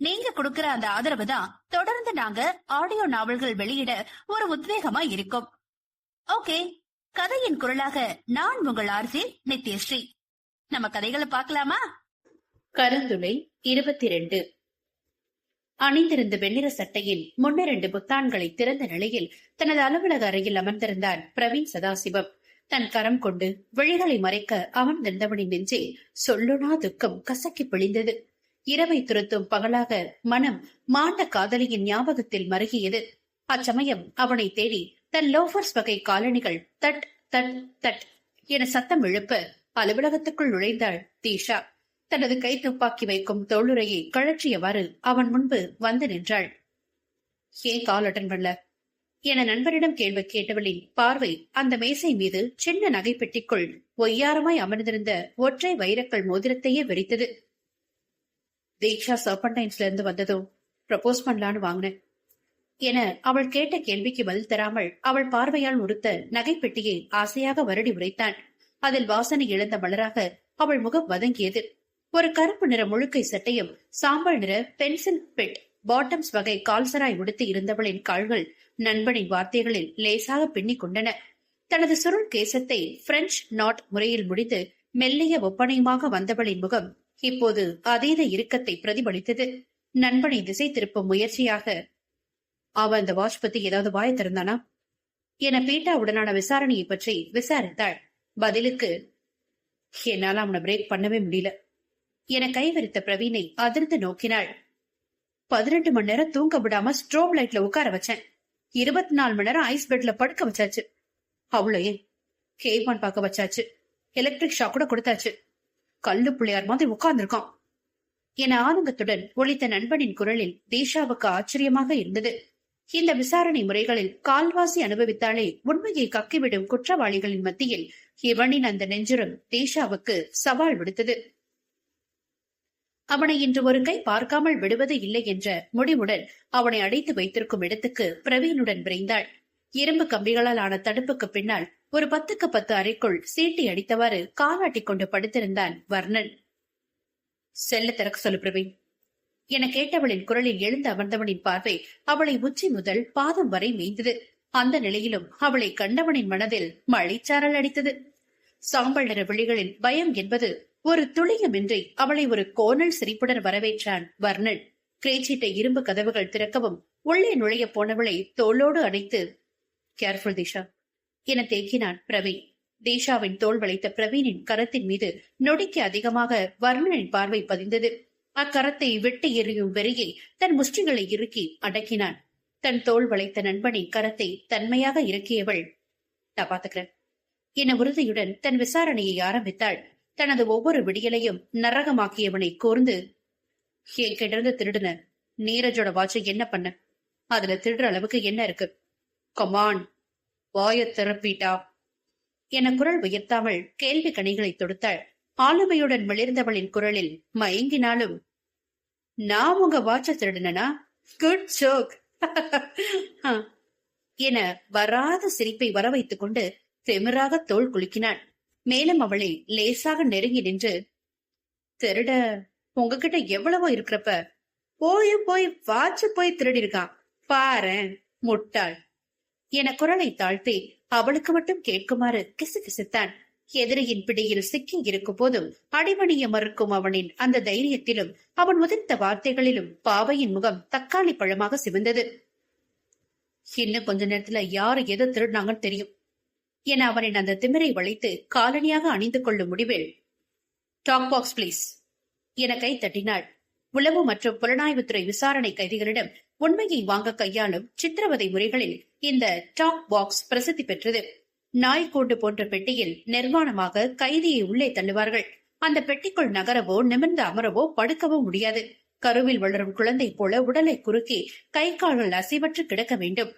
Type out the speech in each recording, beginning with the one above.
நீங்க கொடுக்கிற அந்த ஆதரவு தான் தொடர்ந்து நாங்க ஆடியோ நாவல்கள் வெளியிட ஒரு உத்வேகமா இருக்கும். ஓகே கதையின் குரலாக நான் உங்கள் ஆர்ஜி நித்யஸ்ரீ. நம்ம கதைகளை பார்க்கலாமா? கருந்துளை இருபத்தி ரெண்டு அணிந்திருந்த வெண்ணிற சட்டையில் முன்னிரண்டு புத்தான்களை திறந்த நிலையில் தனது அலுவலக அறையில் அமர்ந்திருந்தார் பிரவீன் சதாசிவம். தன் கரம் கொண்டு விழிகளை மறைக்க அமர்ந்திருந்தவனின் நெஞ்சே சொல்லுனா துக்கம் கசக்கி பிழிந்தது. இரவை துரத்தும் பகலாக மனம் மாண்ட காதலியின் ஞாபகத்தில் மருகியது. அச்சமயம் அவனை தேடி தன் லோஃபர்ஸ் வகை காலணிகள் தட் தட் தட் என சத்தம் எழுப்ப அலுவலகத்துக்குள் நுழைந்தாள் தீஷா. தனது கை துப்பாக்கி வைக்கும் தோளுரையை கழற்றியவாறு அவன் முன்பு வந்து நின்றாள். ஏன் கால் அட்டன் பண்ணல? என நண்பரிடம் கேள்வி கேட்டவளின் பார்வை அந்த மேசை மீது சின்ன நகை பெட்டிக்குள் ஒய்யாரமாய் அமர்ந்திருந்த ஒற்றை வைரக்கள் மோதிரத்தையே வெறித்தது. தீக்ஷா சர்பன்டைன்ஸ்ல இருந்து வந்ததும் ப்ரப்போஸ் பண்ணலான்னு வாங்கினேன். என அவள் கேட்ட கேள்விக்கு பதில் தராமல் அவள் பார்வையால் உறுத்த நகைப்பெட்டியை ஆசையாக வருடி உரைத்தான். அதில் வாசனை இழந்த மலராக அவள் முகம் வதங்கியது. ஒரு கருப்பு நிற முழுக்கை சட்டையும் சாம்பல் நிற பென்சில் பிட் பாட்டம்ஸ் வகை கால்சராய் உடுத்தி இருந்தவளின் கால்கள் நண்பனின் வார்த்தைகளில் லேசாக பின்னிக் கொண்டன. தனது சுருள் கேசத்தை பிரெஞ்சு நாட் முறையில் முடித்து மெல்லிய ஒப்பனையுமாக வந்தவளின் முகம் இப்போது அதீத இறுக்கத்தை பிரதிபலித்தது. நண்பனை திசை திருப்பும் முயற்சியாக அவ அந்த வாட்ச் பத்தி ஏதாவது வாய திறந்தானா? என பீட்டாவுடனான விசாரணையை பற்றி விசாரித்தாள். பதிலுக்கு என்னால அவனை பிரேக் பண்ணவே முடியல என கைவரித்த பிரவீனை அதிர்ந்து நோக்கினாள். பதினெட்டு மணி நேரம் தூங்க விடாம ஸ்ட்ரோப் லைட்ல உட்கார வச்சேன். இருபத்தி நாலு மணி நேரம் ஐஸ் பெட்ல படுக்க வச்சாச்சு. அவ்வளோ கேவான் பார்க்க வச்சாச்சு. எலக்ட்ரிக் ஷாக் கூட கொடுத்தாச்சு. கல்லு பிள்ளையார் மாதிரி உட்கார்ந்திருக்கான். என ஆதங்கத்துடன் ஒழித்த நண்பனின் குரலில் தீஷாவுக்கு ஆச்சரியமாக இருந்தது. இந்த விசாரணை முறைகளில் கால்வாசி அனுபவித்தாலே உண்மையை கக்கிவிடும் குற்றவாளிகளின் மத்தியில் இவனின் அந்த நெஞ்சுரம் தீஷாவுக்கு சவால் விடுத்தது. அவனை இன்று ஒரு கை பார்க்காமல் விடுவது இல்லை என்ற முடிவுடன் அவனை அடைத்து வைத்திருக்கும் இடத்துக்கு பிரவீனுடன் விரைந்தாள். இரும்பு கம்பிகளால் ஆன தடுப்புக்கு பின்னால் ஒரு பத்துக்கு பத்து அறைக்குள் சீட்டி அடித்தவாறு காலாட்டிக் கொண்டு படுத்திருந்தான் வர்ணன். செல்ல திறக்க சொல்லு பிரவீன் என கேட்டவளின் குரலில் எழுந்து அமர்ந்தவனின் பார்வை அவளை உச்சி முதல் பாதம் வரை மேய்ந்தது. அந்த நிலையிலும் அவளை கண்டவனின் மனதில் மழைச்சாரல் அடித்தது. சாம்பல் நிற விழிகளின் பயம் என்பது ஒரு துளியமின்றி அவளை ஒரு கோணல் சிரிப்புடன் வரவேற்றான் வர்ணன். கிரேச்சிட்ட இரும்பு கதவுகள் திறக்கவும் உள்ளே நுழைய போனவளை தோளோடு அணைத்து கேர்ஃபுல் திஷா என தேக்கினான் பிரவீன். தேஷாவின் தோல் வளைத்த பிரவீனின் கரத்தின் மீது நொடிக்கு அதிகமாக வர்ணனின் பார்வை பதிந்தது. அக்கரத்தை வெட்டி எறியும் வெறியை தன் முஷ்டிகளை இறுக்கி அடக்கினான். தன் தோல் வளைத்த நண்பனின் கரத்தை தன்மையாக இறக்கியவள் நான் பாத்துக்கிறேன் என உறுதியுடன் தன் விசாரணையை ஆரம்பித்தாள். தனது ஒவ்வொரு விடியலையும் நரகமாக்கியவனை கூர்ந்து என் கிடந்து திருடுன நீரஜோட வாட்சை என்ன பண்ண? அதுல திருடுற அளவுக்கு என்ன இருக்கு? கமான் வாய திறப்பீட்டா? என குரல் உயர்த்தாமல் கேள்வி கணிகளை தொடுத்தாள். ஆளுமையுடன் மிளிர்ந்தவளின் குரலில் மயங்கினாலும் நான் உங்க வாட்ச திருடனா குட் ஜோக் என வராத சிரிப்பை வர வைத்துக் கொண்டு திமிராக தோல் குலுக்கினான் மேலும் அவளை லேசாக நெருங்கி நின்று திருட உங்ககிட்ட எவ்வளவோ இருக்கிறப்ப போய் போய் வாட்ச போய் திருடி இருக்கான் பாரேன் முட்டாள். என குரலை தாழ்த்தி அவளுக்கு மட்டும் கேட்குமாறு கிசுகிசுத்தான். எதிரியின் பிடியில் சிக்கி இருக்கும் போதும் அடிமணிய மறுக்கும் அவனின் அந்த தைரியத்திலும் அவன் உதிர்த்த வார்த்தைகளிலும் பாவையின் முகம் தக்காளி பழமாக சிவந்தது. இன்னும் கொஞ்ச நேரத்துல யாரு எதை திருடினாங்கன்னு தெரியும் என அவனின் அந்த திமிரை வளைத்து காலனியாக அணிந்து கொள்ளும் முடிவில் டாக் பாக்ஸ் பிளீஸ் என கை தட்டினாள். உளவு மற்றும் புலனாய்வுத்துறை விசாரணை கைதிகளிடம் உண்மையை வாங்க கையாளும் சித்திரவதை முறைகளில் இந்த டாக் பாக்ஸ் பிரசித்தி பெற்றது. நாய்க்கூண்டு போன்ற பெட்டியில் நிர்வாணமாக கைதியை உள்ளே தள்ளுவார்கள். அந்த பெட்டிக்குள் நகரவோ நிமிர்ந்து அமரவோ படுக்கவோ முடியாது. கருவில் வளரும் குழந்தை போல உடலை குறுக்கி கை கால்கள் அசைவற்று கிடக்க வேண்டும்.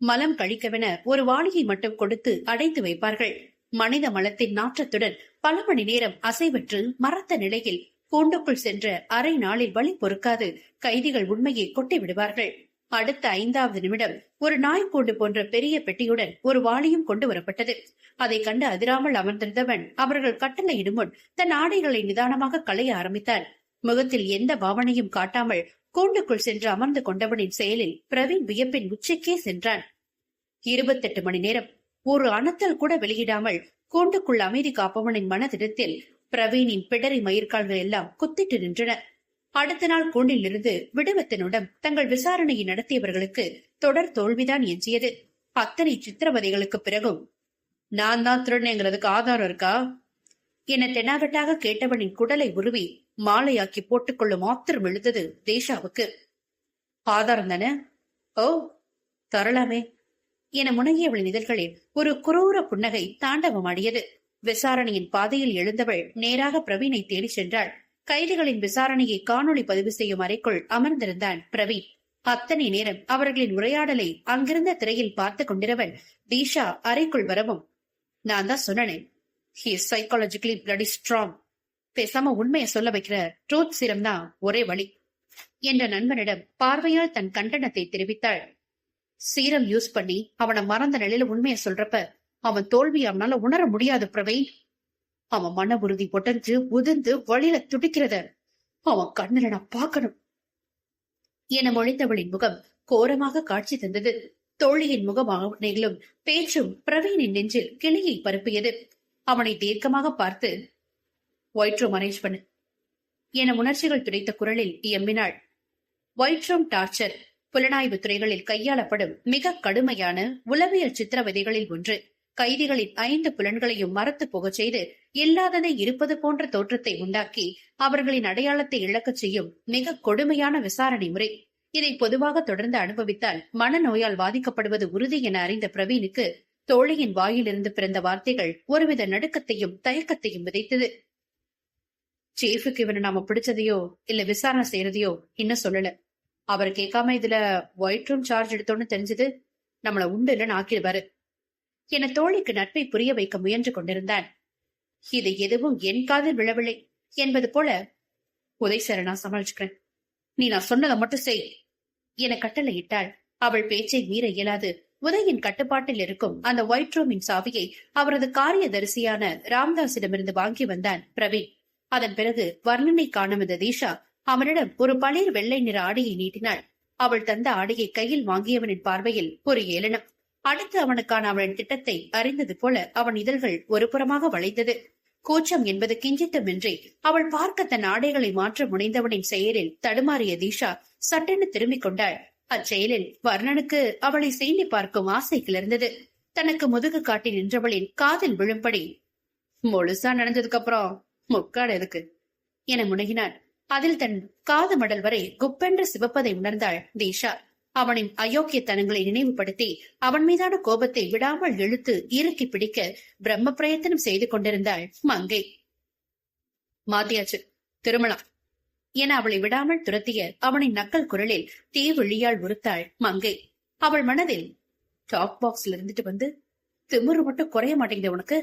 மலம் கழிக்கவென ஒரு வாளியை மட்டும் கொடுத்து அடைத்து வைப்பார்கள். மனித மலத்தின் நாற்றத்துடன் பல மணி நேரம் அசைவற்று மரத்த நிலையில் கூண்டுக்குள் சென்ற அரை நாளில் வழி பொறுக்காது. கைதிகள் உண்மையை கொட்டி விடுவார்கள். அடுத்த ஐந்தாவது நிமிடம் ஒரு நாய் கூண்டு போன்ற பெரிய பெட்டியுடன் ஒரு வாளியும் கொண்டு வரப்பட்டது. அதை கண்டு அதிராமல் அமர்ந்திருந்தவன் அவர்கள் கட்டளையிடும் முன் தன் ஆடைகளை நிதானமாக களைய ஆரம்பித்தான். முகத்தில் எந்த பாவனையும் காட்டாமல் கூண்டுக்குள் சென்று அமர்ந்து கொண்டவனின் செயலில் பிரவீன் வியப்பின் உச்சிக்கே சென்றான். இருபத்தெட்டு மணி நேரம். ஒரு அணத்தல் கூட வெளியிடாமல் கூண்டுக்குள் அமைதி காப்பவனின் மனதிடத்தில் பிரவீனின் பிடரி மயிர்கால்கள் எல்லாம் குத்திட்டு நின்றன. அடுத்த நாள் கூண்டில் இருந்து விடுவத்தனுடன் தங்கள் விசாரணையை நடத்தியவர்களுக்கு தொடர் தோல்விதான் எஞ்சியது. அத்தனை சித்திரவதைகளுக்கு பிறகும் நான் தான் திருடனேங்கிறதுக்கு ஆதாரம் இருக்கா? என தெனாவட்டாக கேட்டவனின் குடலை உருவி மாலையாக்கி போட்டுக்கொள்ளும் ஆத்திரம் எழுந்தது தேஷாவுக்கு. ஆதாரம் தானே? ஓ தரலாமே. என முனகியவளின் இதழ்களில் ஒரு குரூர புன்னகை தாண்டவமாடியது. விசாரணையின் பாதையில் எழுந்தவள் நேராக பிரவீனை தேடி சென்றாள். கைதிகளின் விசாரணையை காணொளி பதிவு செய்யும் அறைக்குள் அமர்ந்திருந்தான் பிரவீன். அத்தனை நேரம் அவர்களின் உரையாடலை அங்கிருந்த திரையில் பார்த்து கொண்டிருவன் தீஷா அறைக்குள் வரவும் நான் தான் சொன்னேன் ஹி சைக்காலஜிக்கலி பிளடி ஸ்ட்ராங் பேசாம உண்மையை சொல்ல வைக்கிற ட்ரூத் சீரம் தான் ஒரே வழி என்ற நண்பனிடம் பார்வையால் தன் கண்டனத்தை தெரிவித்தாள். சீரம் யூஸ் பண்ணி அவனை மறந்த நிலையில உண்மையை சொல்றப்ப அவன் தோல்வி அவனால உணர முடியாது பிரவீன் அவன் மன உறுதி உடஞ்சு உதிர்ந்து வழியில துடிக்கிறத அவன் கண்ணில நான் பார்க்கணும். என மொழிந்தவளின் முகம் கோரமாக காட்சி தந்தது. தோழியின் முகமாவனைகளும் பேச்சும் பிரவீனின் நெஞ்சில் கிளியை பரப்பியது. அவனை தீர்க்கமாக பார்த்து ஒயிட் ரூம் அரேஞ்ச் பண்ணு என உணர்ச்சிகள் துடைத்த குரலில் இயம்பினாள் ஒயிட் ரூம் டார்ச்சர் புலனாய்வு துறைகளில் கையாளப்படும் மிக கடுமையான உளவியல் சித்திரவதைகளில் ஒன்று. கைதிகளின் ஐந்து புலன்களையும் மறத்து போகச் செய்து இல்லாததை இருப்பது போன்ற தோற்றத்தை உண்டாக்கி அவர்களின் அடையாளத்தை இழக்கச் செய்யும் மிக கொடுமையான விசாரணை முறை. இதை பொதுவாக தொடர்ந்து அனுபவித்தால் மனநோயால் பாதிக்கப்படுவது உறுதி என அறிந்த பிரவீனுக்கு தோழியின் வாயிலிருந்து பிறந்த வார்த்தைகள் ஒருவித நடுக்கத்தையும் தயக்கத்தையும் விதைத்தது. சீஃபுக்கு இவனை நாம பிடிச்சதையோ இல்ல விசாரணை செய்யறதையோ இன்னும் சொல்லல. அவர் கேட்காம இதுல ஒயிட் ரூம் சார்ஜ் எடுத்தோன்னு தெரிஞ்சது. நம்மள உண்டு இல்லைன்னு ஆக்கிடுவாரு. என தோழிக்கு நட்பை புரிய வைக்க முயன்று கொண்டிருந்தான். இது எதுவும் என் காதில் விழவில்லை என்பது போல உதை சார நான் சமாளிச்சுக்கிறேன். நீ நான் சொன்னதை மட்டும் செய் என கட்டளையிட்டாள். அவள் பேச்சை மீற இயலாது. உதயின் கட்டுப்பாட்டில் இருக்கும் அந்த ஒயிட் ரூமின் சாவியை அவரது காரியதரிசியான ராம்தாஸிடமிருந்து வாங்கி வந்தான் பிரவீன். அதன் பிறகு வர்ணனை காணும் தீஷா அவனிடம் ஒரு பளிர் வெள்ளை நிற ஆடையை நீட்டினாள். அவள் தந்த ஆடையை கையில் வாங்கியவனின் பார்வையில் ஒரு ஏளனம். அடுத்து அவனுக்கான அவளின் திட்டத்தை அறிந்தது போல அவன் இதழ்கள் ஒரு புறமாக வளைந்தது. கூச்சம் என்பது கிஞ்சித்தமின்றி அவள் பார்க்க தன் ஆடைகளை மாற்ற முனைந்தவனின் செயலில் தடுமாறிய தீஷா சட்டென திரும்பிக் கொண்டாள். அச்செயலில் வர்ணனுக்கு அவளை செய்தி பார்க்கும் ஆசை கிளர்ந்தது. தனக்கு முதுகு காட்டி நின்றவளின் காதில் விழும்படி முழுசா நடந்ததுக்கு அப்புறம் முக்காடு எதுக்கு? என முனகினான் அதில் தன் காது மடல் வரை குப்பென்று சிவப்பதை உணர்ந்தாள் தீஷா. அவனின் அயோக்கியத்தனங்களை நினைவுபடுத்தி அவன் மீதான கோபத்தை விடாமல் இழுத்து இறுக்கி பிடிக்க பிரம்ம பிரயத்தனம் செய்து கொண்டிருந்தாள் மங்கை. மாத்தியாச்சு திருமணம். என அவளை விடாமல் துரத்திய அவனின் நக்கல் குரலில் தீவிழியால் உறுத்தாள் மங்கை. அவள் மனதில் டாக் பாக்ஸ்ல இருந்துட்டு வந்து திமிரு மட்டும் குறைய மாட்டேங்குது உனக்கு?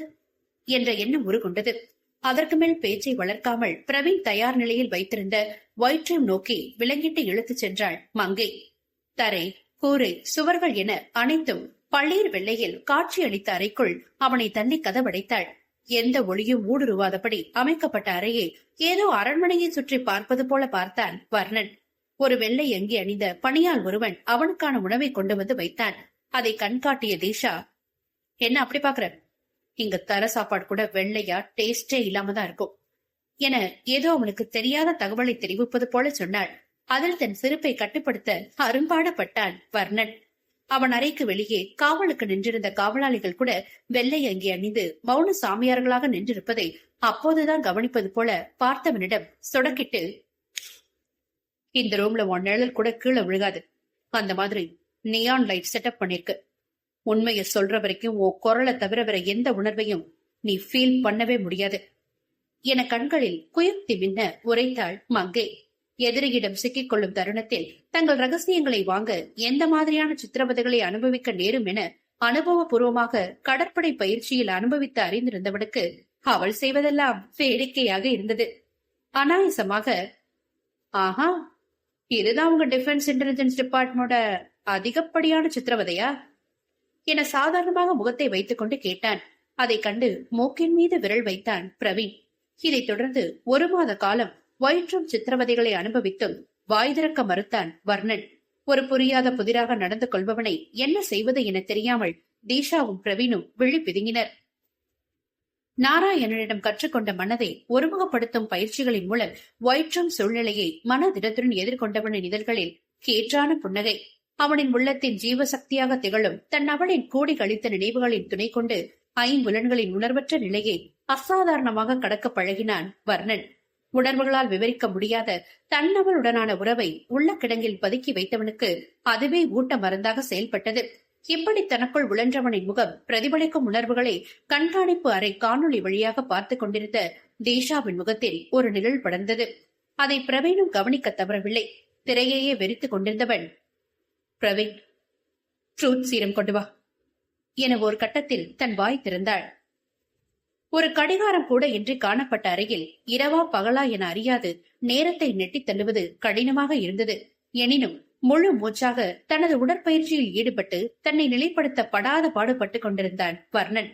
என்ற எண்ணம் உருகொண்டது. அதற்கு மேல் பேச்சை வளர்க்காமல் பிரவீன் தயார் நிலையில் வைத்திருந்த ஒயிட்ரூம் நோக்கி விலங்கிட்டு இழுத்துச் சென்றாள் மங்கை. தரை கூரை சுவர்கள் என அனைத்தும் பள்ளீர் வெள்ளையில் காட்சியளித்த அறைக்குள் அவனை தள்ளி கதவடைத்தாள். எந்த ஒளியும் ஊடுருவாதபடி அமைக்கப்பட்ட அறையை ஏதோ அரண்மனையை சுற்றி பார்ப்பது போல பார்த்தான் வர்ணன். ஒரு வெள்ளை அங்கி அணிந்த பணியால் ஒருவன் அவனுக்கான உணவை கொண்டு வந்து வைத்தான். அதை கண்காட்டிய தீஷா என்ன அப்படி பாக்குற இங்க தர சாப்பாடு கூட வெள்ளையா டேஸ்டே இல்லாம தான் இருக்கும். என ஏதோ அவனுக்கு தெரியாத தகவலை தெரிவிப்பது போல சொன்னாள். அதில் தன் சிரிப்பை கட்டுப்படுத்த அரும்பாடப்பட்டான் வர்ணன். அவன் அறைக்கு வெளியே காவலுக்கு நின்றிருந்த காவலாளிகள் கூட வெள்ளை அங்கி அணிந்து மௌன சாமியார்களாக நின்றிருப்பதை அப்போதுதான் கவனிப்பது போல பார்த்தவனிடம் சொடக்கிட்டு இந்த ரூம்ல உன் நிழல் கூட கீழே விழுகாது. அந்த மாதிரி நியான் லைட் செட்டப் பண்ணிருக்கு. உண்மையை சொல்ற வரைக்கும் உன் குரலை தவிர வேற எந்த உணர்வையும் நீ ஃபீல் பண்ணவே முடியாது. என கண்களில் குயுக்தி மின்ன உரைத்தாள் மங்கே. எதிரியிடம் சிக்கிக் கொள்ளும் தருணத்தில் தங்கள் ரகசியங்களை வாங்க எந்த மாதிரியான சித்திரவதைகளை அனுபவிக்க நேரும் என அனுபவபூர்வமாக கடற்படை பயிற்சியில் அனுபவித்து அறிந்திருந்தவனுக்கு அவள் செய்வதெல்லாம் வேடிக்கையாக இருந்தது. அனாயசமாக ஆஹா இதுதான் உங்க டிஃபென்ஸ் இன்டெலிஜென்ஸ் டிபார்ட்மெண்டோட அதிகப்படியான சித்திரவதையா? என சாதாரணமாக முகத்தை வைத்துக் கொண்டு கேட்டான். அதைக் கண்டு மூக்கின் மீது விரல் வைத்தான் பிரவீன். இதைத் தொடர்ந்து ஒரு மாத காலம் வயிற்றும் சித்திரவதைகளை அனுபவித்தும் வாய் திறக்க மறுத்தான் வர்ணன். ஒரு புரியாத புதிராக நடந்து கொள்பவனை என்ன செய்வது என தெரியாமல் தீஷாவும் பிரவீனும் விழி பிதுங்கினர். நாராயணனிடம் கற்றுக்கொண்ட மனதை ஒருமுகப்படுத்தும் பயிற்சிகளின் மூலம் வயிற்றும் சூழ்நிலையை மனதிடத்துடன் எதிர்கொண்டவனின் இதழ்களில் கேற்றான புன்னகை. அவனின் உள்ளத்தின் ஜீவசக்தியாக திகழும் தன் அவளின் கூடி கழித்த நினைவுகளின் துணை கொண்டு ஐம்புலன்களின் உணர்வற்ற நிலையை அசாதாரணமாக கடக்க பழகினான் வர்ணன். உணர்வுகளால் விவரிக்க முடியாத தன்னவளுடனான உறவை உள்ள கிடங்கில் பதுக்கி வைத்தவனுக்கு அதுவே ஊட்ட மருந்தாக செயல்பட்டது. இப்படி தனக்குள் உழன்றவனின் முகம் பிரதிபலிக்கும் உணர்வுகளை கண்காணிப்பு அறை காணொளி வழியாக பார்த்துக் கொண்டிருந்த தீஷாவின் முகத்தில் ஒரு நிழல் படர்ந்தது. அதை பிரவீனும் கவனிக்க தவறவில்லை. திரையையே வெறித்துக் கொண்டிருந்தவன் பிரவீன் ட்ரூத் சீரம் கொண்டு வா என ஒரு கட்டத்தில் தன் வாய் திறந்தாள். ஒரு கடிகாரம் கூட இன்றி காணப்பட்ட அறையில் இரவா பகலா என அறியாது நேரத்தை நெட்டித் தள்ளுவது கடினமாக இருந்தது. எனினும் முழு மூச்சாக தனது உடற்பயிற்சியில் ஈடுபட்டு தன்னை நிலைப்படுத்த படாத பாடுபட்டுக் கொண்டிருந்தான் வர்ணன்.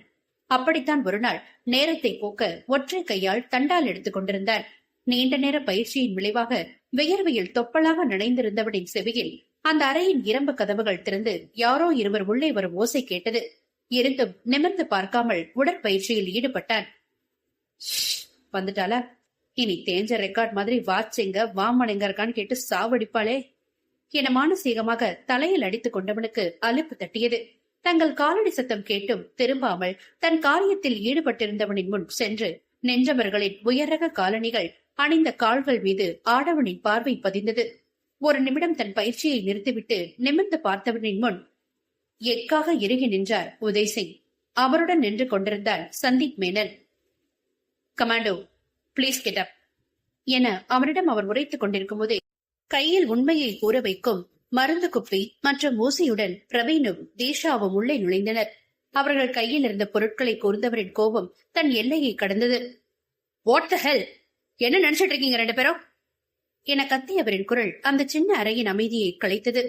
அப்படித்தான் ஒரு நாள் நேரத்தை போக்க ஒற்றை கையால் தண்டால் எடுத்துக் கொண்டிருந்தான் நீண்ட நேர பயிற்சியின் விளைவாக வியர்வையில் தொப்பலாக நனைந்திருந்தவனின் செவியில் அந்த அறையின் இரும்பு கதவுகள் திறந்து யாரோ இருவர் உள்ளே வரும் ஓசை கேட்டது. இருந்தும் நிமிர்ந்து பார்க்காமல் உடற்பயிற்சியில் ஈடுபட்டான். வந்துட்டாளா? இனி தேஞ்ச ரெக்கார்ட் மாதிரி வாட்சிங்க எங்க இருக்கான்னு கேட்டு சாவடிப்பாளே. என மானசீகமாக தலையில் அடித்துக் கொண்டவனுக்கு அலுப்பு தட்டியது. தங்கள் காலடி சத்தம் கேட்டும் திரும்பாமல் தன் காரியத்தில் ஈடுபட்டிருந்தவனின் முன் சென்று நின்றவர்களின் உயரக காலணிகள் அணிந்த கால்கள் மீது ஆடவனின் பார்வை பதிந்தது. ஒரு நிமிடம் தன் பயிற்சியை நிறுத்திவிட்டு நிமிர்ந்து பார்த்தவனின் முன் எக்காக இறுகி நின்றார் உதய் சிங் அவருடன் நின்று கொண்டிருந்தார் Sandeep Menon. Commando please get up என அவரிடம் அவர் உரைத்துக் கொண்டிருக்கும் போதே கையில் உண்மையை கூற வைக்கும் மருந்து குப்பி மற்றும் ஊசியுடன் பிரவீனும் தீஷாவும் உள்ளே நுழைந்தனர். அவர்கள் கையில் இருந்த பொருட்களை கூர்ந்தவரின் கோபம் தன் எல்லையை கடந்தது. வாட் த ஹெல் என்ன நினைச்சிட்டு இருக்கீங்க ரெண்டு பேரும்? என கத்தியவரின் குரல் அந்த சின்ன அறையின் அமைதியை கலைத்தது.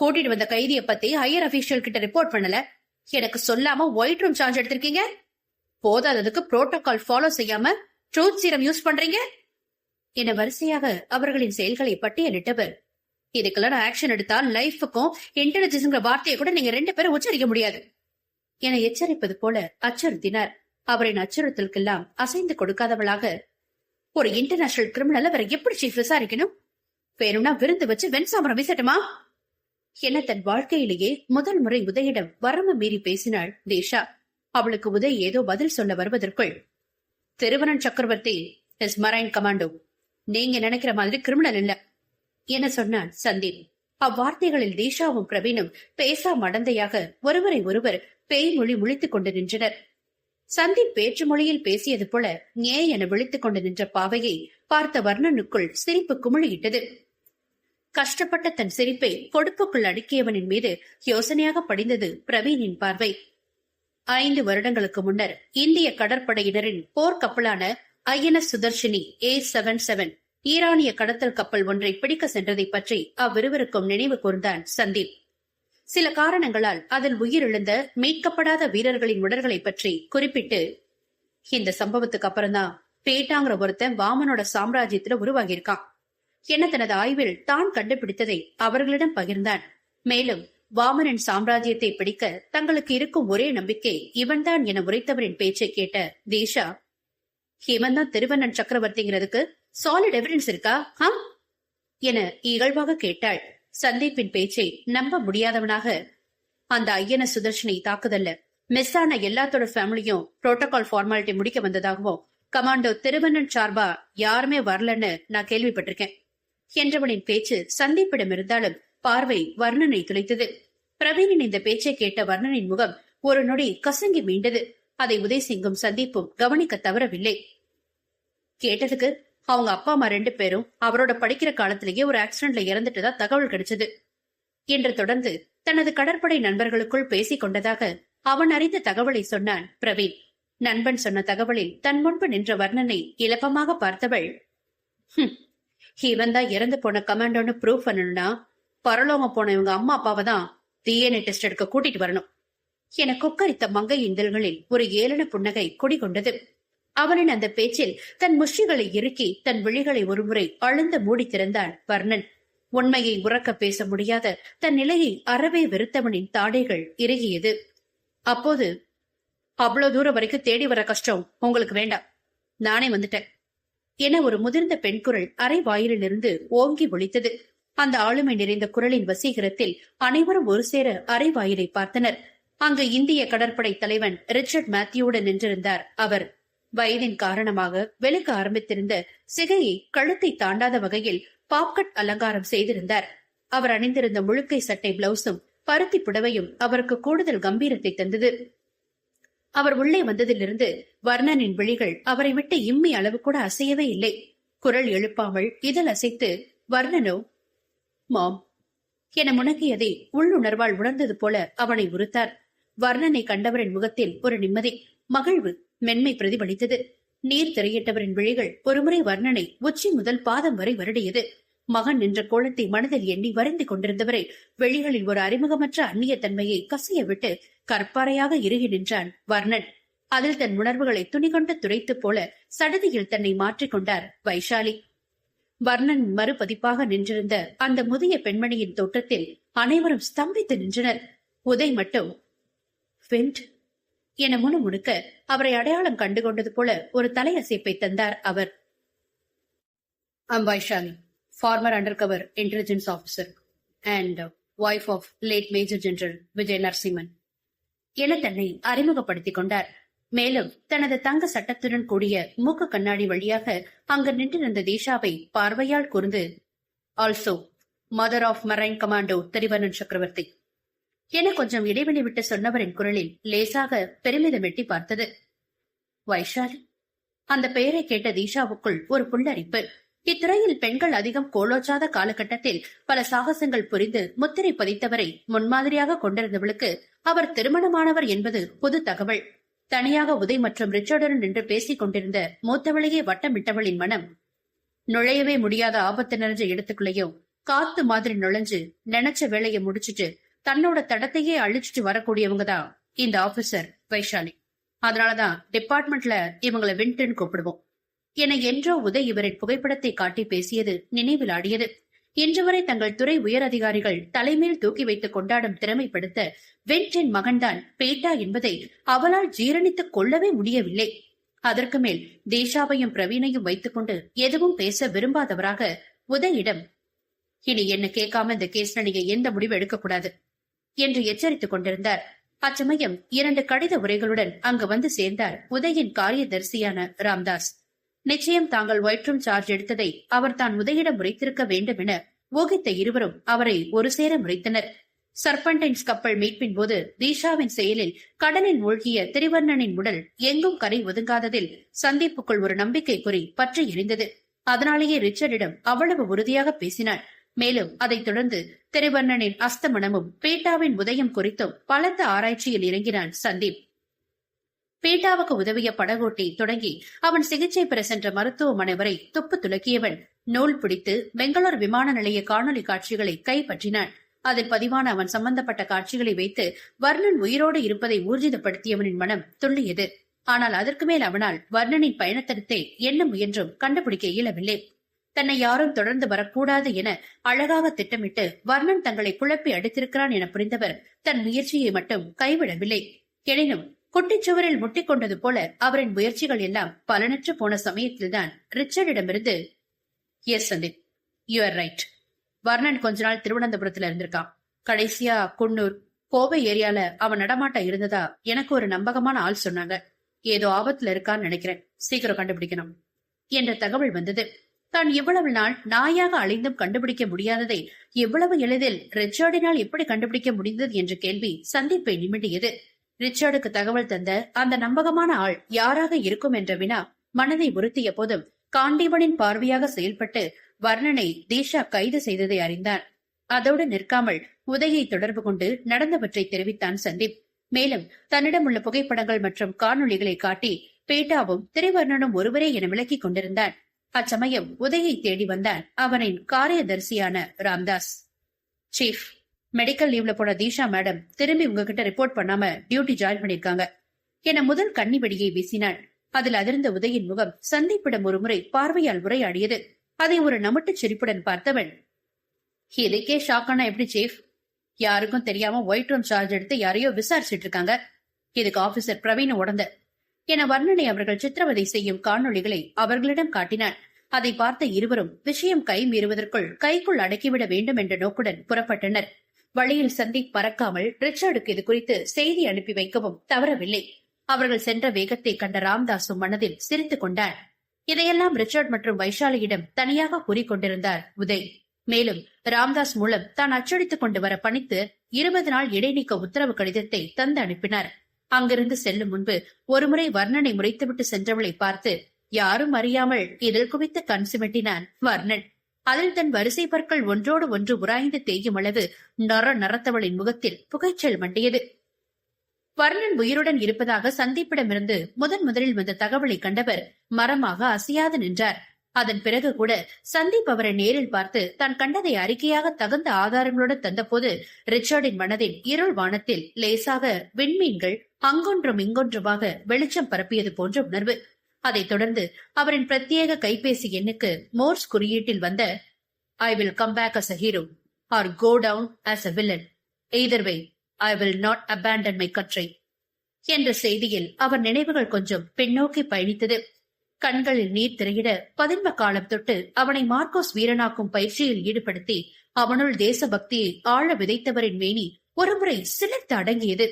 கூட்டிட்டு வந்த கைதியை பத்தி ஹையர் அபிஷியல் கிட்ட ரிப்போர்ட் பண்ணல. எனக்கு சொல்லாம ஒயிட் ரூம் சார்ஜ் எடுத்திருக்கீங்க? போதாததுக்கு புரோட்டோகால் ஃபாலோ செய்யாம ட்ரூத் சீரம் யூஸ் பண்றீங்க? என வரிசையாக அவர்களின் செயல்களை பட்டியலிட்டவர். இதுக்கெல்லாம் நான் ஆக்ஷன் எடுத்தால் லைஃபுக்கும் இன்டெலிஜென்ஸ்ங்கிற வார்த்தையை கூட நீங்க ரெண்டு பேரும் உச்சரிக்க முடியாது. என எச்சரிப்பது போல அச்சுறுத்தினார். அவரின் அச்சுறுத்தலுக்கெல்லாம் அசைந்து கொடுக்காதவளாக. ஒரு இன்டர்நேஷனல் கிரிமினல வேற எப்படி சீஃப் விசாரிக்கணும்? வேணும்னா விருந்து வச்சு வெண்சாமரம் வீசட்டுமா? என தன் வாழ்க்கையிலேயே முதல் முறை உதயிடம் வரம்பு மீறி பேசினாள் தேஷா. அவளுக்கு உதய் ஏதோ பதில் சொல்ல வருவதற்குள் திருவனன் சக்கரவர்த்தி இஸ் மரைன் கமாண்டோ. நீங்க நினைக்கிற மாதிரி கிரிமினல் இல்ல என சொன்னான் சந்தீப். அவ்வார்த்தைகளில் தேஷாவும் பிரவீனும் பேசா மடந்தையாக ஒருவரை ஒருவர் பேய் மொழி முழித்துக் கொண்டு நின்றனர். சந்தீப் பேச்சு மொழியில் பேசியது போல ஏ என விழித்துக் கொண்டு நின்ற பாவையை பார்த்த வர்ணனுக்குள் சிரிப்பு குமிழியிட்டது. கஷ்டப்பட்ட தன் சிரிப்பை கொடுப்புக்குள் அடுக்கியவனின் மீது யோசனையாக படிந்தது பிரவீனின் பார்வை. ஐந்து வருடங்களுக்கு முன்னர் இந்திய கடற்படையினரின் போர்க்கப்பலான INS Sudarshini A seven seven ஈரானிய கடத்தல் கப்பல் ஒன்றை பிடிக்க சென்றதை பற்றி அவ்விருவருக்கும் நினைவு கூர்ந்தான் சந்தீப். சில காரணங்களால் அதில் உயிரிழந்த மீட்கப்படாத வீரர்களின் உடல்களை பற்றி குறிப்பிட்டு இந்த சம்பவத்துக்கு அப்புறம்தான் பேட்டாங்கிற ஒருத்தன் வாமனோட சாம்ராஜ்யத்துல உருவாகியிருக்கான். என தனது ஆய்வில் தான் கண்டுபிடித்ததை அவர்களிடம் பகிர்ந்தான். மேலும் வாமனின் சாம்ராஜ்யத்தை பிடிக்க தங்களுக்கு இருக்கும் ஒரே நம்பிக்கை இவன்தான் என உரைத்தவரின் பேச்சை கேட்ட தீஷா இவன் தான் திருவண்ணன் சக்கரவர்த்திங்கிறதுக்கு சாலிட் எவிடன்ஸ் இருக்கா? ஹம் என இகழ்வாக கேட்டாள். சந்தீப்பின் பேச்சை நம்ப முடியாதவனாக அந்த ஐயன சுதர்ஷனை தாக்குதல்ல. மிஸ் ஆன எல்லாத்தோட ஃபேமிலியும் புரோட்டோகால் ஃபார்மாலிட்டி முடிக்க வந்ததாகவும் கமாண்டோ திருவண்ணன் சார்பா யாருமே வரலன்னு நான் கேள்விப்பட்டிருக்கேன். என்றவனின் பேச்சு சந்தீப்பிடம் இருந்தாலும் பார்வை வர்ணனை துளைத்தது. பிரவீனின் இந்த பேச்சை கேட்ட வர்ணனின் முகம் ஒரு நொடி கசங்கி மீண்டது. அதை உதய் சிங்கும் சந்தீப்பும் கவனிக்க தவறவில்லை. கேட்டதுக்கு அவங்க அப்பா அம்மா ரெண்டு பேரும் அவரோட படிக்கிற காலத்திலேயே ஒரு ஆக்சிடென்ட்ல இறந்துட்டதா தகவல் கிடைச்சது. என்று தொடர்ந்து தனது கடற்படை நண்பர்களுக்குள் பேசிக் கொண்டதாக அவன் அறிந்த தகவலை சொன்னான் பிரவீன். நண்பன் சொன்ன தகவலில் தன் முன்பு நின்ற வர்ணனை இலப்பமாக பார்த்தவள் "ஹும், இவன் தான் இறந்து போன கமாண்டோன்னு ப்ரூவ் பண்ணணும்னா பரலோகம் போன இவங்க அம்மா அப்பாவை தான் டிஎன்ஏ டெஸ்ட் எடுக்க கூட்டிட்டு வரணும். என கொக்கரித்த மங்கை இந்தல்களில் ஒரு ஏளன புன்னகை குடிகொண்டது. அவனின் அந்த பேச்சில் தன் முஷ்டிகளை இறுக்கி தன் விழிகளை ஒருமுறை அழுந்து மூடி திறந்தான் வர்ணன். உண்மையை உறக்க பேச முடியாத தன் நிலையை அறவே வெறுத்தவனின் தாடைகள் இறுகியது. அப்போது அவ்வளவு தூரம் வரைக்கும் தேடி வர கஷ்டம் உங்களுக்கு வேண்டாம். நானே வந்துட்டேன். என ஒரு முதிர்ந்த பெண் குரல் அரை வாயிலிருந்து ஓங்கி ஒழித்தது அந்த ஆளுமை நிறைந்த குரலின் வசீகரத்தில் அனைவரும் ஒரு சேர அரை வாயிலை பார்த்தனர். அங்கு இந்திய கடற்படை தலைவன் ரிச்சர்ட் மேத்யூவுடன் நின்றிருந்தார். அவர் வயதின் காரணமாக வெளுக்க ஆரம்பித்திருந்த சிகையை கழுத்தை தாண்டாத வகையில் பாப்கட் அலங்காரம் செய்திருந்தார். அவர் அணிந்திருந்த முழுக்கை சட்டை பிளவுஸும் பருத்தி புடவையும் அவருக்கு கூடுதல் கம்பீரத்தை தந்தது. அவர் உள்ளே வந்ததிலிருந்து வர்ணனின் விழிகள் அவரை விட்டு இம்மி அளவு கூட அசையவே இல்லை. குரல் எழுப்பாமல் இதழ் அசைத்து வர்ணனோ மாம் என முணங்கியதை உள்ளுணர்வால் உணர்ந்தது போல அவனை உறுத்தார். வர்ணனை கண்டவரின் முகத்தில் ஒரு நிம்மதி மகிழ்வு மென்மை பிரதிபலித்தது. நீர் திரையிட்டவரின் விழிகள் ஒருமுறை வர்ணனை உச்சி முதல் பாதம் வரை வருடியது. மகன் நின்ற கோலத்தை மனதில் எண்ணி வரைந்து கொண்டிருந்தவரை வெளிகளில் ஒரு அறிமுகமற்ற அந்நிய தன்மையை கசிய விட்டு கற்பாறையாக இறுகி நின்றான் வர்ணன். அதில் தன் உணர்வுகளை துணிகொண்டு துரைத்து போல சடதியில் தன்னை மாற்றிக் கொண்டார் வைஷாலி. வர்ணன் மறுபதிப்பாக நின்றிருந்த அந்த முதிய பெண்மணியின் தோற்றத்தில் அனைவரும் ஸ்தம்பித்து நின்றனர். உதை மட்டும் "வெண்ட்" என முணுமுணுக்க அவரை அடையாளம் கண்டுகொண்டது போல ஒரு தலையசைப்பை தந்தார் அவர். அம்பாய்ஷாலி former undercover intelligence officer and and wife of late Major General Vijay Narasimhan என தன்னை அறிமுகப்படுத்திக் கொண்டார். மேலும் தனது தங்க சட்டத்துடன் கூடிய மூக்கு கண்ணாடி வழியாக அங்கு நின்றிருந்த தீஷாவை பார்வையால் கூர்ந்து also mother of marine commando Trivarnan Chakravarthy என கொஞ்சம் இடைவெளி விட்டு சொன்னவரின் குரலில் லேசாக பெருமிதம் எட்டி பார்த்தது. வைஷாலி? அந்த பெயரை கேட்ட தீஷாவுக்குள் ஒரு புல்லரிப்பு. இத்துறையில் பெண்கள் அதிகம் கோலோச்சாத காலகட்டத்தில் பல சாகசங்கள் புரிந்து முத்திரை பதித்தவரை முன்மாதிரியாக கொண்டிருந்தவளுக்கு அவர் திருமணமானவர் என்பது புது தகவல். தனியாக உதய் மற்றும் ரிச்சர்டுடன் நின்று பேசிக் கொண்டிருந்த மூத்தவளையே வட்டமிட்டவளின் மனம். நுழையவே முடியாத ஆபத்து நிறைஞ்ச இடத்துக்குள்ளேயும் காத்து மாதிரி நுழைஞ்சு நினைச்ச வேலையை முடிச்சிட்டு தன்னோட தடத்தையே அழிச்சிட்டு வரக்கூடியவங்க தான் இந்த ஆபீசர் வைஷாலி. அதனாலதான் டிபார்ட்மெண்ட்ல இவங்களை வின்டன் கூப்பிடுவோம். என என்றோ உதய் இவரின் புகைப்படத்தை காட்டி பேசியது நினைவில் ஆடியது இன்று வரை தங்கள் துறை உயர் அதிகாரிகள் தலைமையில் தூக்கி வைத்து கொண்டாடும் திறமைப்படுத்த வென்றின் மகன்தான் பேட்டா என்பதை அவளால் ஜீரணித்துக் கொள்ளவே முடியவில்லை. அதற்கு மேல் தேஷாவையும் பிரவீனையும் வைத்துக்கொண்டு எதுவும் பேச விரும்பாதவராக உதயிடம் இனி என்ன கேட்காம இந்த கேஸ்ல நீங்க எந்த முடிவு எடுக்கக்கூடாது என்று எச்சரித்துக் கொண்டிருந்தார். அச்சமயம் இரண்டு கடித உரைகளுடன் அங்கு வந்து சேர்ந்தார் உதயின் காரியதரிசியான ராம்தாஸ். நிச்சயம் தாங்கள் ஒயிட் ரூம் சார்ஜ் எடுத்ததை அவர் தான் உதயிடம் முறைத்திருக்க வேண்டும் என ஊகித்த இருவரும் அவரை ஒரு சேர முறைத்தனர். சர்பன்டைன்ஸ் கப்பல் மீட்பின் போது தீஷாவின் செயலில் கடலில் மூழ்கிய திரிவர்ணனின் உடல் எங்கும் கரை ஒதுங்காததில் சந்திப்புக்குள் ஒரு நம்பிக்கை குறி பற்றி எரிந்தது. அதனாலேயே ரிச்சர்டிடம் அவ்வளவு உறுதியாக பேசினாள். மேலும் அதைத் தொடர்ந்து திரிவர்ணனின் அஸ்தமனமும் பீட்டாவின் உதயம் குறித்தும் பலத்த ஆராய்ச்சியில் இறங்கினான் சந்தீப். பீட்டாவுக்கு உதவிய படகோட்டி தொடங்கி அவன் சிகிச்சை பெற சென்ற மருத்துவமனை வரை துப்பு துலக்கியவன். நூல் பிடித்து பெங்களூர் விமான நிலைய காணொலி காட்சிகளை கைப்பற்றினான். அதில் பதிவான அவன் சம்பந்தப்பட்ட காட்சிகளை வைத்து வர்ணன் உயிரோடு இருப்பதை ஊர்ஜிதப்படுத்தியவனின் மனம் துள்ளியது. ஆனால் அதற்கு மேல் அவனால் வர்ணனின் பயணத்திடத்தை என்ன முயன்றும் கண்டுபிடிக்க இயலவில்லை. தன்னை யாரும் தொடர்ந்து வரக்கூடாது என அழகாக திட்டமிட்டு வர்ணன் தங்களை குழப்பி அடித்திருக்கிறான் என புரிந்தவர் தன் முயற்சியை மட்டும் கைவிடவில்லை. எனினும் குட்டிச்சுவரில் முட்டிக்கொண்டது போல அவரின் முயற்சிகள் எல்லாம் பலனற்று போன சமயத்தில்தான் ரிச்சர்டிடமிருந்து yes Sandeep you are right Varnan கொஞ்ச நாள் திருவனந்தபுரத்துல இருந்திருக்கான். கடைசியா குன்னூர் கோவை ஏரியால அவன் நடமாட்டம் இருந்ததா எனக்கு ஒரு நம்பகமான ஆள் சொன்னாங்க. ஏதோ ஆபத்துல இருக்கான்னு நினைக்கிறேன். சீக்கிரம் கண்டுபிடிக்கணும். என்ற தகவல் வந்தது. தான் இவ்வளவு நாள் நாயாக அழிந்தும் கண்டுபிடிக்க முடியாததை இவ்வளவு எளிதில் ரிச்சர்டினால் எப்படி கண்டுபிடிக்க முடிந்தது என்ற கேள்வி சந்திப்பை நிமிடியது ரிச்சர்டுக்கு தகவல் தந்த அந்த நம்பகமான ஆள் யாராக இருக்கும் என்ற வினா மனதை உறுத்திய போதும் காண்டீபனின் பார்வையாக செயல்பட்டு வர்ணனை தீஷா கைது செய்ததை அறிந்தான். அதோடு நிற்காமல் உதயை தொடர்பு கொண்டு நடந்தவற்றை தெரிவித்தான் சந்தீப். மேலும் தன்னிடம் உள்ள புகைப்படங்கள் மற்றும் காணொளிகளை காட்டி பேட்டாவும் திரைவர்ணனும் ஒருவரே என விளக்கிக் கொண்டிருந்தான். அச்சமயம் உதயை தேடி வந்தான் அவனின் காரியதரிசியான ராம்தாஸ். சீஃப் மெடிக்கல் லீவ்ல போன தீஷா மேடம் திரும்பி உங்ககிட்ட ரிப்போர்ட் பண்ணாம டியூட்டி ஜாயின் பண்ணிருக்காங்க. என முதல் கன்னிவெடியை வீசினாள். அதில் அதிர்ந்த உதயின் முகம் சந்திப்பிடம் ஒருமுறை பார்வையால் உரையாடியது. அதை ஒரு நமட்டுச் சிரிப்புடன் பார்த்தவன் இதுக்கே ஷாக்கானா எப்படி சீஃப் யாருக்கும் தெரியாம ஒயிட் ரூம் சார்ஜ் எடுத்து யாரையோ விசாரிச்சிட்டு இருக்காங்க. இதுக்கு ஆபீசர் பிரவீன் உடந்த. என வர்ணனை அவர்கள் சித்திரவதை செய்யும் காணொளிகளை அவர்களிடம் காட்டினான் அதை பார்த்த இருவரும் விஷயம் கை மீறுவதற்குள் கைக்குள் அடக்கிவிட வேண்டும் என்ற நோக்குடன் புறப்பட்டனர். வழியில் சந்தீப் பறக்காமல் ரிச்சர்டுக்கு இது குறித்து செய்தி அனுப்பி வைக்கவும் தவறவில்லை. அவர்கள் சென்ற வேகத்தை கண்ட ராம்தாஸும் மனதில் சிரித்துக் கொண்டார். இதையெல்லாம் ரிச்சர்ட் மற்றும் வைஷாலியிடம் தனியாக கூறிக்கொண்டிருந்தார் உதய். மேலும் ராம்தாஸ் மூலம் தான் அச்சடித்துக் கொண்டு வர பணித்து இருபது நாள் இடைநீக்க உத்தரவு கடிதத்தை தந்து அனுப்பினார். அங்கிருந்து செல்லும் முன்பு ஒருமுறை வர்ணனை முறைத்துவிட்டு சென்றவளை பார்த்து யாரும் அறியாமல் இதில் குவித்து கண் சிமிட்டினான் வர்ணன். அதில் தன் வரிசை பற்கள் ஒன்றோடு ஒன்று உராய்ந்து தேயும் அளவு நர நரத்தவளின் முகத்தில் புகைச்சல் மண்டியது. வர்ணன் உயிருடன் இருப்பதாக சந்தீப்பிடமிருந்து முதன் முதலில் வந்த தகவலை கண்டவர் மரமாக அசையாது நின்றார். அதன் பிறகு கூட சந்தீப் அவரை நேரில் பார்த்து தான் கண்டதை அறிக்கையாக தகுந்த ஆதாரங்களுடன் தந்தபோது ரிச்சர்டின் மனதில் இருள் வானத்தில் லேசாக விண்மீன்கள் அங்கொன்றும் இங்கொன்றுமாக வெளிச்சம் பரப்பியது போன்ற உணர்வு அதைத் தொடர்ந்து அவரின் பிரத்யேக கைபேசி எண்ணுக்கு மோர்ஸ் குறியீட்டில் வந்த I will come back as a hero or go down as a villain either way I will not abandon my கற்றை என்ற செய்தியில் அவர் நினைவுகள் கொஞ்சம் பின்னோக்கி பயணித்தது. கண்களில் நீர் திரையிட பதின்ம காலம் தொட்டு அவனை மார்க்கோஸ் வீரனாக்கும் பயிற்சியில் ஈடுபடுத்தி அவனுள் தேசபக்தியை ஆழ விதைத்தவரின் மேனி ஒருமுறை சிலிர்த்து அடங்கியது.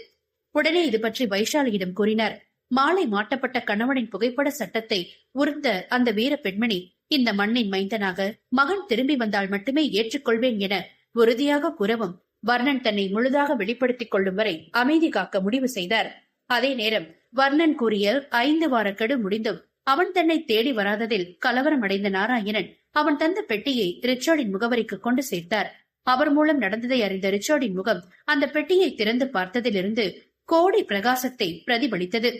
உடனே இது பற்றி வைஷாலியிடம் கூறினார். மாலை மாட்டப்பட்ட கணவனின் புகைப்பட சட்டத்தை உருந்த அந்த வீர பெண்மணி இந்த மண்ணின் மைந்தனாக மகன் திரும்பி வந்தால் மட்டுமே ஏற்றுக்கொள்வேன் என உறுதியாக கூறவும் வர்ணன் தன்னை முழுதாக வெளிப்படுத்திக் கொள்ளும் வரை அமைதி காக்க முடிவு செய்தார். அதே நேரம் வர்ணன் கூறிய ஐந்து வார கெடு முடிந்தும் அவன் தன்னை தேடி வராததில் கலவரம் அடைந்த நாராயணன் அவன் தந்த பெட்டியை ரிச்சர்டின் முகவரிக்கு கொண்டு சேர்த்தார். அவர் மூலம் நடந்ததை அறிந்த ரிச்சர்டின் முகம் அந்த பெட்டியை திறந்து பார்த்ததிலிருந்து கோடி பிரகாசத்தை பிரதிபலித்தது.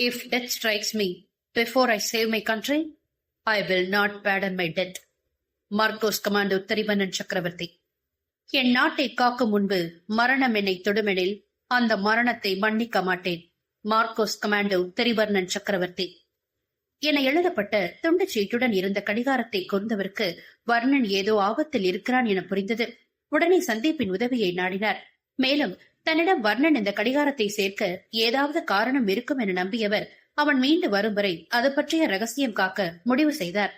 If death strikes me before I save my country I will not pardon my death. MARCOS commando Trivanan Chakravarthy என் நாட்டை காக்கும் முன்பு மரணம் என்னை தொடுமெனில் அந்த மரணத்தை மன்னிக்க மாட்டேன். மார்க்கோஸ் கமாண்டோ திரிவர்ணன் சக்கரவர்த்தி என எழுதப்பட்ட துண்டு சீட்டுடன் இருந்த கடிகாரத்தை கொண்டவருக்கு வர்ணன் ஏதோ ஆபத்தில் இருக்கிறான் என புரிந்தது. உடனே சந்தீப்பின் உதவியை நாடினார். மேலும் தன்னிடம் வர்ணன் இந்த கடிகாரத்தை சேர்க்க ஏதாவது காரணம் இருக்கும் என நம்பியவர் அவன் மீண்டு வரும் வரை அது பற்றிய ரகசியம் காக்க முடிவு செய்தார்.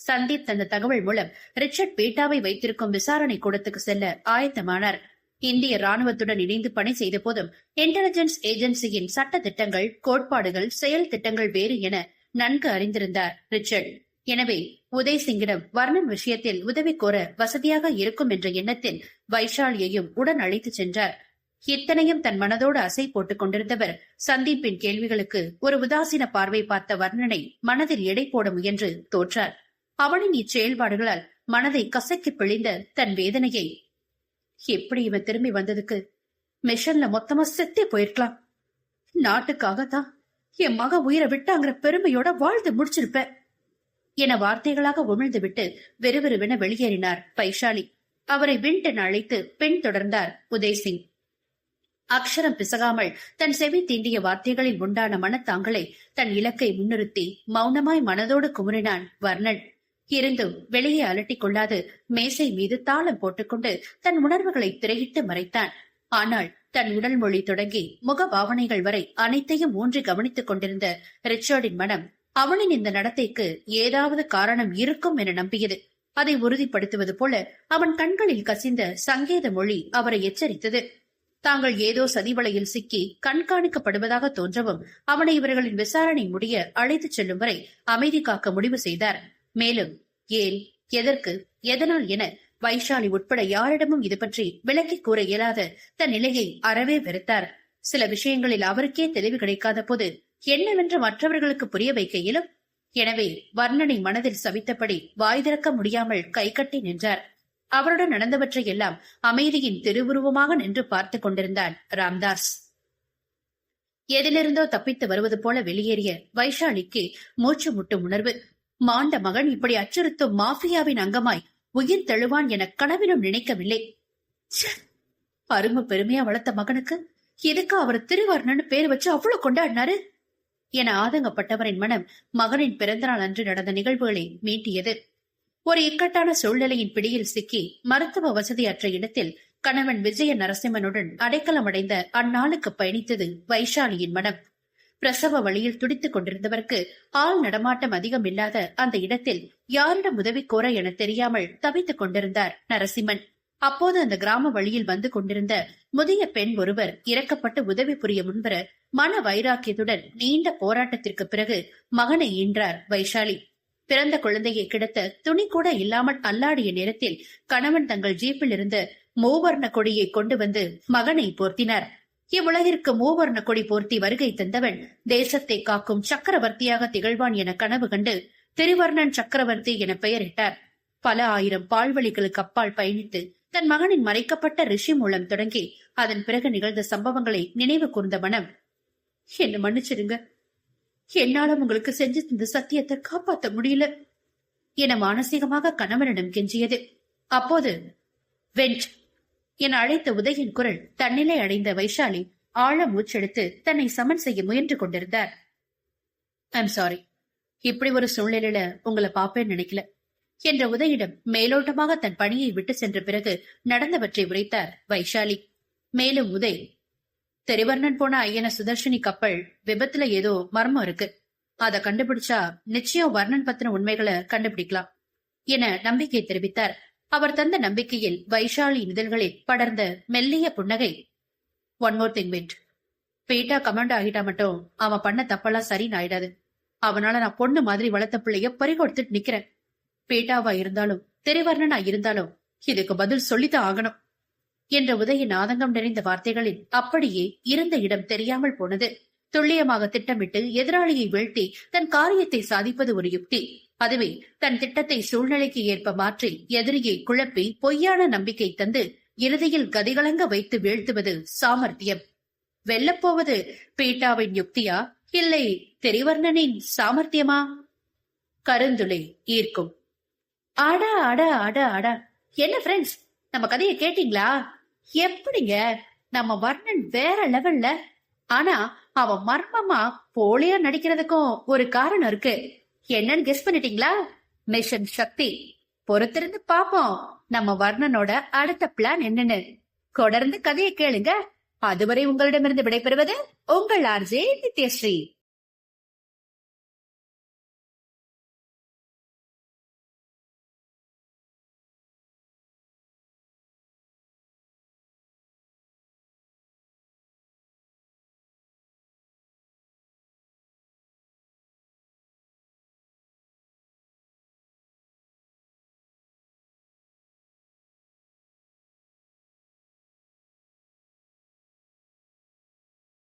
சந்தீப் தந்த தகவல் மூலம் ரிச்சர்ட் பீட்டாவை வைத்திருக்கும் விசாரணை கூடத்துக்கு செல்ல ஆயத்தமானார். இந்திய ராணுவத்துடன் இணைந்து பணி செய்த போதும் இன்டெலிஜென்ஸ் ஏஜென்சியின் சட்ட திட்டங்கள் கோட்பாடுகள் செயல் திட்டங்கள் வேறு என நன்கு அறிந்திருந்தார் ரிச்சர்ட். எனவே உதய் சிங்கிடம் வர்ணன் விஷயத்தில் உதவி கோர வசதியாக இருக்கும் என்ற எண்ணத்தில் வைஷாலியையும் உடன் அழைத்துச் சென்றார். இத்தனையும் தன் மனதோடு அசை போட்டுக் கொண்டிருந்தவர். சந்தீப்பின் கேள்விகளுக்கு ஒரு உதாசீன பார்வை பார்த்த வர்ணனை மனதில் எடை போட முயன்று தோற்றார். அவனின் இச்செயல்பாடுகளால் மனதை கசக்கி பிழிந்த தன் வேதனையை எப்படி இவன் திரும்பி வந்ததுக்கு? மிஷன்ல மொத்தமா செத்தே போயிருக்கலாம். நாட்டுக்காகத்தான் என் மக உயிரை விட்டாங்கிற பெருமையோட வாழ்ந்து முடிச்சிருப்ப. என வார்த்தைகளாக உமிழ்ந்து விட்டு வெறுவெறுவென வெளியேறினார் பைஷாலி. அவரை விண்டன் அழைத்து பெண் தொடர்ந்தார் உதய்சிங் அக்ஷரம் பிசகாமல் தன் செவி தீண்டிய வார்த்தைகளில் உண்டான மனத்தாங்களை தன் இலக்கை முன்னிறுத்தி மௌனமாய் மனதோடு குமுறினான் வர்ணன். இருந்தும் வெளியே அலட்டிக் கொள்ளாது மேசை மீது தாளம் போட்டுக்கொண்டு தன் உணர்வுகளை திரையிட்டு மறைத்தான். ஆனால் தன் உடல் மொழி தொடங்கி முக பாவனைகள் வரை அனைத்தையும் ஊன்றி கவனித்துக் கொண்டிருந்த ரிச்சர்டின் மனம் அவனின் இந்த நடத்தைக்கு ஏதாவது காரணம் இருக்கும் என நம்பியது. அதை உறுதிப்படுத்துவது போல அவன் கண்களில் கசிந்த சங்கேத மொழி அவரை எச்சரித்தது. தாங்கள் ஏதோ சதிவலையில் சிக்கி கண்காணிக்கப்படுவதாக தோன்றவும் அவனை இவர்களின் விசாரணை முடிய அழைத்துச் செல்லும் வரை அமைதி காக்க முடிவு செய்தார். மேலும் ஏன் எதற்கு எதனால் என வைஷாலி உட்பட யாரிடமும் இது பற்றி விளக்கி கூற இயலாத தன் நிலையை அறவே வெறுத்தார். சில விஷயங்களில் அவருக்கே தெளிவு கிடைக்காத போது என்னவென்று மற்றவர்களுக்கு புரிய வைக்க இயலும் எனவே வர்ணனை மனதில் சவித்தபடி வாய் திறக்க முடியாமல் கைகட்டி நின்றார். அவருடன் நடந்தவற்றை எல்லாம் அமைதியின் திருவுருவமாக நின்று பார்த்துக் கொண்டிருந்தான் ராம்தாஸ். எதிலிருந்தோ தப்பித்து வருவது போல வெளியேறிய வைஷாலிக்கு மூச்சு முட்டும் உணர்வு. மாண்ட மகன் இப்படி அச்சுறுத்தும் மாஃபியாவின் அங்கமாய் உயிர் தழுவான் என கனவிலும் நினைக்கவில்லை. அரும பெருமையா வளர்த்த மகனுக்கு எதுக்கு அவர் திருவர்ணன்னு பேர் வச்சு அவ்வளவு கொண்டாடினாரு? என ஆதங்கப்பட்டவரின் மனம் மகனின் பிறந்தநாள் அன்று நடந்த நிகழ்வுகளை மீட்டியது. ஒரு இக்கட்டான சூழ்நிலையின் பிடியில் சிக்கி மருத்துவ வசதியற்ற இடத்தில் கணவன் விஜய நரசிம்மனுடன் அடைக்கலம் அடைந்த அந்நாளுக்கு பயணித்தது வைஷாலியின் மனம். பிரசவ வழியில் துடித்துக் கொண்டிருந்தவருக்கு ஆள் நடமாட்டம் அதிகம் இல்லாத அந்த இடத்தில் யாரிடம் உதவி கோர என தெரியாமல் தவித்துக் கொண்டிருந்தார் நரசிம்மன். அப்போது அந்த கிராம வழியில் வந்து கொண்டிருந்த முதிய பெண் ஒருவர் இறக்கப்பட்டு உதவி புரிய முன்வர மன வைராக்கியத்துடன் நீண்ட போராட்டத்திற்கு பிறகு மகனை ஈன்றார் வைஷாலி. பிறந்த குழந்தையை கிடத்த துணி கூட இல்லாமல் அல்லாடிய நேரத்தில் கணவன் தங்கள் ஜீப்பில் இருந்து மூவர்ண கொடியை கொண்டு வந்து மகனை போர்த்தினார். இவ்வுலகிற்கு மூவர்ண கொடி போர்த்தி வருகை தந்தவன் தேசத்தை காக்கும் சக்கரவர்த்தியாக திகழ்வான் என கனவு கண்டு திருவர்ணன் சக்கரவர்த்தி என பெயரிட்டார். பல ஆயிரம் பால்வழிகளுக்கு அப்பால் பயணித்து தன் மகனின் மறைக்கப்பட்ட ரிஷி மூலம் தொடங்கி அதன் பிறகு நிகழ்ந்த சம்பவங்களை நினைவு கூர்ந்த மனம். என்ன மன்னிச்சிடுங்க. என்னால உங்களுக்கு செஞ்சு இந்த சத்தியத்தை காப்பாத்த முடியல. என மானசீகமாக கணவனிடம் கெஞ்சியது. அப்போது வெண்ட் என அழைத்த உதயின் குரல் தன்னிலை அடைந்த வைஷாலி ஆழ மூச்செடுத்து தன்னை சமன் செய்ய முயன்று கொண்டிருந்தார். ஐம் சாரி இப்படி ஒரு சூழ்நிலையில உங்களை பாப்பேன்னு நினைக்கல என்ற உதயிடம் மேலோட்டமாக தன் பணியை விட்டு சென்ற பிறகு நடந்தவற்றை உரைத்தார் வைஷாலி. மேலும் உதய் தெரிவர்ணன் போன ஐயன சுதர்ஷினி கப்பல் விபத்துல ஏதோ மர்மம் இருக்கு. அத கண்டுபிடிச்சா நிச்சயம் வர்ணன் பத்தின உண்மைகளை கண்டுபிடிக்கலாம் என நம்பிக்கை தெரிவித்தார். அவர் தந்த நம்பிக்கையில் வைஷாலி இதழ்களில் படர்ந்த மெல்லிய புன்னகை. ஒன் மோர் திங் வெயிட் பீட்டா கமாண்ட் ஆகிட்டா மட்டும் அவன் பண்ண தப்பெல்லாம் சரின்னு ஆயிடாது அவனால நான் பொண்ணு மாதிரி வளர்த்த பிள்ளைய பறிகொடுத்துட்டு நிக்கிறேன். பீட்டாவா இருந்தாலும் தெரிவர்ணனா இருந்தாலும் இதுக்கு பதில் சொல்லித்தான் ஆகணும். என்ற உதயின் ஆதங்கம் நிறைந்த வார்த்தைகளில் அப்படியே இருந்த இடம் தெரியாமல் போனது. துல்லியமாக திட்டமிட்டு எதிராளியை வீழ்த்தி தன் காரியத்தை சாதிப்பது ஒரு யுக்தி. அதுவே தன் திட்டத்தை சூழ்நிலைக்கு ஏற்ப மாற்றி எதிரியை குழப்பி பொய்யான நம்பிக்கை தந்து இறுதியில் கதிகலங்க வைத்து வீழ்த்துவது சாமர்த்தியம். வெல்லப்போவது பீட்டாவின் யுக்தியா? இல்லை தெரிவர்ணனின் சாமர்த்தியமா? கருந்துளை ஈர்க்கும். அட அட அட அட. என்ன ஃப்ரெண்ட்ஸ் நம்ம கதையை கேட்டீங்களா? எப்படிங்க நம்ம வர்ணன் வேற லெவல்ல? ஆனா அவன் மர்மமா போலியா நடிக்கிறதுக்கும் ஒரு காரணம் இருக்கு. என்னன்னு கெஸ் பண்ணிட்டீங்களா? மிஷன் சக்தி பொறுத்திருந்து பாப்போம் நம்ம வர்ணனோட அடுத்த பிளான் என்னன்னு. தொடர்ந்து கதையை கேளுங்க. அதுவரை உங்களிடமிருந்து விடைபெறுவது உங்கள் ஆர்ஜே நித்யஸ்ரீ.